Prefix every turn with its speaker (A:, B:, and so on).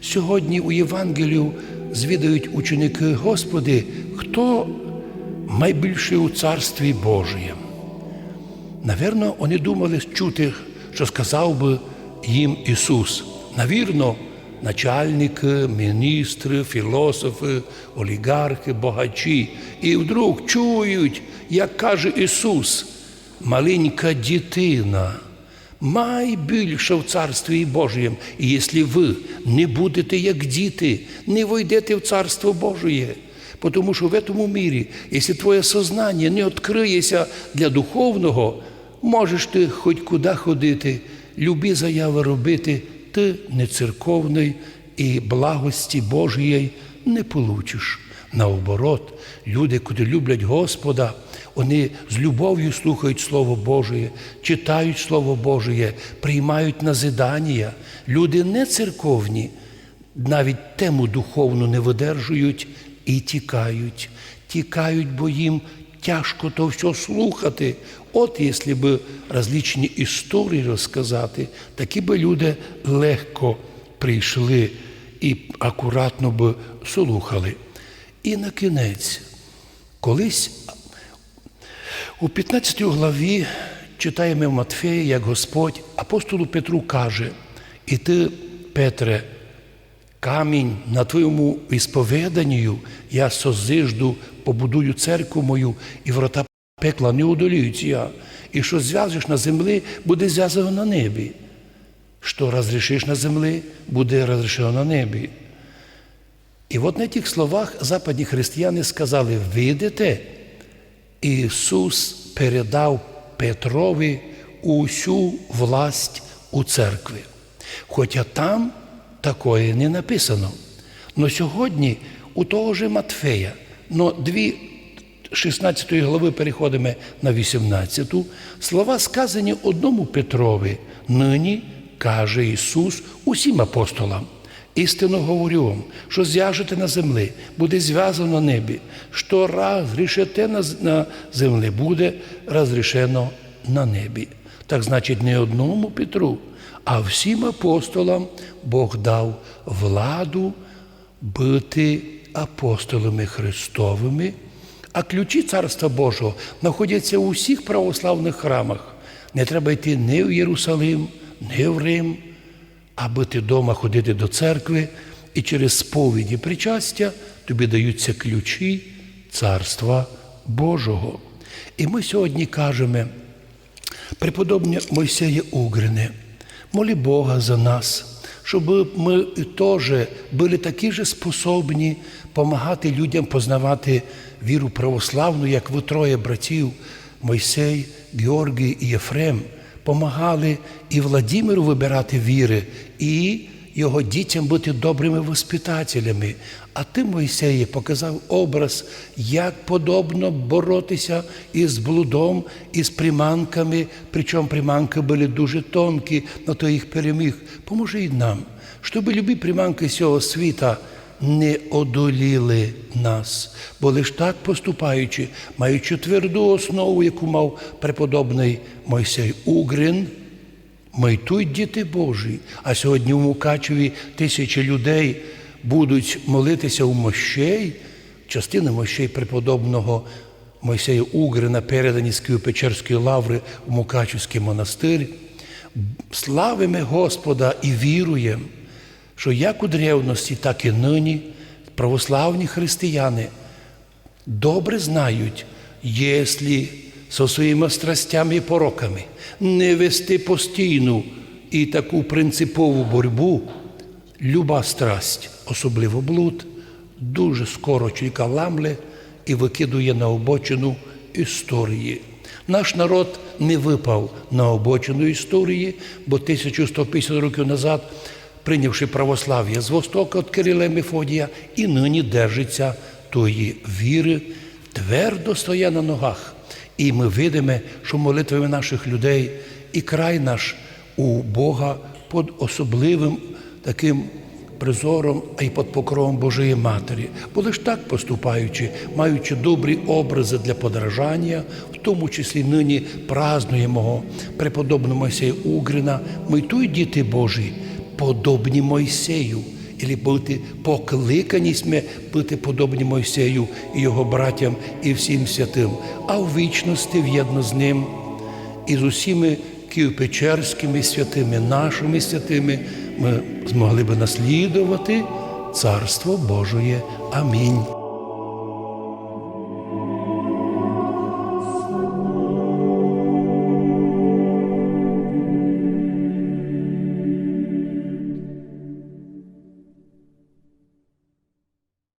A: Сьогодні у Євангелію звідають ученики Господи, хто найбільший у Царстві Божієм. Навірно, вони думали чути, що сказав би їм Ісус. Навірно, начальники, міністри, філософи, олігархи, богачі. І вдруг чують, як каже Ісус, маленька дитина, найбільша в Царстві Божієм. І якщо ви не будете як діти, не войдете в Царство Божє. Тому що в цьому мірі, якщо твоє сознання не відкриється для духовного, можеш ти хоч куди ходити, любі заяви робити, ти не церковний і благості Божої не получиш. Наоборот, люди, котрі люблять Господа, вони з любов'ю слухають Слово Боже, читають Слово Боже, приймають назидання. Люди не церковні, навіть тему духовну не видержують і тікають. Тікають, бо їм тяжко то все слухати. От якщо б различні історії розказати, такі би люди легко прийшли і акуратно б слухали. І на кінець, колись у 15 главі читаємо в Матфеї, як Господь апостолу Петру каже, і ти, Петре, камінь на твоєму ісповіданню я созижду, побудую церкву мою, і врата пекла не удолюються. І що зв'яжеш на землі, буде зв'язано на небі. Що розрішиш на землі, буде розрішено на небі. І от на тих словах западні християни сказали: видите, Ісус передав Петрові усю власть у церкві. Хоча там такої не написано. Но сьогодні у того ж Матфея, но дві 16 глави переходимо на 18, слова сказані одному Петрові, нині каже Ісус усім апостолам. Істинно говорю вам, що зв'яжете на землі, буде зв'язано на небі, що розрішите на, землі, буде розрішено на небі. Так значить, не одному Петру, а всім апостолам Бог дав владу бути апостолами Христовими, а ключі Царства Божого знаходяться у всіх православних храмах. Не треба йти ні в Єрусалим, ні в Рим, бути вдома, ходити до церкви, і через сповіді причастя тобі даються ключі Царства Божого. І ми сьогодні кажемо, преподобні Мойсеє Угрине, молі Бога за нас, щоб ми теж були такі ж способні допомагати людям познавати віру православну, як ви троє братів Мойсей, Георгій і Єфрем, помагали і Владимиру вибирати віри, і його дітям бути добрими воспитателями. А ти, Мойсеє, показав образ, як подобно боротися із блудом, із приманками, причому приманки були дуже тонкі, але то їх переміг. Поможи й нам, щоб любі приманки цього світа не одоліли нас, бо лиш так поступаючи, маючи тверду основу, яку мав преподобний Мойсей Угрин, Майтуть діти Божі, а сьогодні в Мукачеві тисячі людей будуть молитися у мощей, частина мощей преподобного Мойсея Угрина, передані з Києво-Печерської лаври у Мукачевський монастир. Славимо Господа і віруємо, що як у древності, так і нині православні християни добре знають, якщо со своїми страстями і пороками не вести постійну і таку принципову боротьбу, люба страсть, особливо блуд, дуже скоро чоловіка ламле і викидує на обочину історії. Наш народ не випав на обочину історії, бо 1150 років назад, прийнявши православ'я з Востока від Кирила і Мефодія, і нині держиться тої віри, твердо стоя на ногах. І ми видимо, що молитвами наших людей і край наш у Бога під особливим таким призором, а й під покровом Божої Матері. Бо лиш так поступаючи, маючи добрі образи для подражання, в тому числі нині празднуємо преподобного Мойсея Угрина, ми й той діти Божі, подобні Мойсею. і бути покликані сме бути подобні Мойсею і його братям і всім святим, а в вічності в'єдно з ним і з усіми києво-печерськими святими, нашими святими, ми змогли би наслідувати Царство Божоє. Амінь.